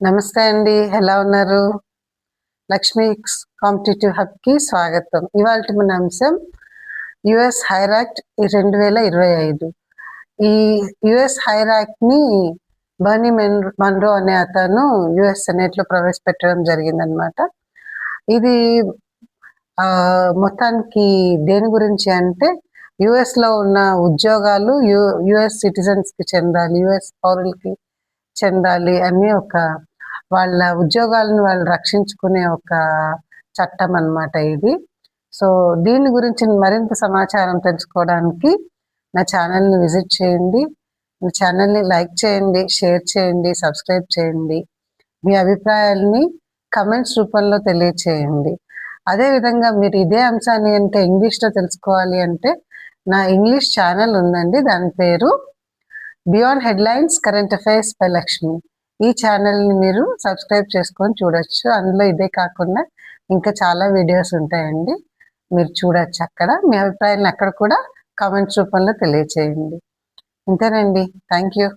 నమస్తే అండి ఎలా ఉన్నారు? లక్ష్మీ కాంపిటేటివ్ హబ్కి స్వాగతం. ఇవాళ మన అంశం యుఎస్ హైరాక్ట్ రెండు వేల ఇరవై ఐదు. ఈ యుఎస్ హైరాక్ట్ని బర్నీ మెన్ మన్రో అనే అతను యుఎస్ సెనేట్లో ప్రవేశపెట్టడం జరిగిందనమాట ఇది ఆ మొత్తానికి దేని గురించి అంటే యుఎస్లో ఉన్న ఉద్యోగాలు యు యుఎస్ సిటిజన్స్కి చెందాలి యుఎస్ పౌరులకి చెందాలి అని ఒక వాళ్ళ ఉద్యోగాలను వాళ్ళు రక్షించుకునే ఒక చట్టం అన్నమాట ఇది. సో దీని గురించి మరింత సమాచారం తెలుసుకోవడానికి నా ఛానల్ని విజిట్ చేయండి. నా ఛానల్ని లైక్ చేయండి షేర్ చేయండి సబ్స్క్రైబ్ చేయండి. మీ అభిప్రాయాల్ని కమెంట్స్ రూపంలో తెలియచేయండి. అదేవిధంగా మీరు ఇదే అంశాన్ని అంటే ఇంగ్లీష్లో తెలుసుకోవాలి అంటే నా ఇంగ్లీష్ ఛానల్ ఉందండి. దాని పేరు beyond headlines current affairs by Lakshmi. ఈ ఛానల్ని మీరు సబ్స్క్రైబ్ చేసుకొని చూడొచ్చు. అందులో ఇదే కాకుండా ఇంకా చాలా వీడియోస్ ఉంటాయండి. మీరు చూడొచ్చు అక్కడ. మీ అభిప్రాయాలను అక్కడ కూడా కామెంట్స్ రూపంలో తెలియచేయండి. ఇంతేనండి. Thank you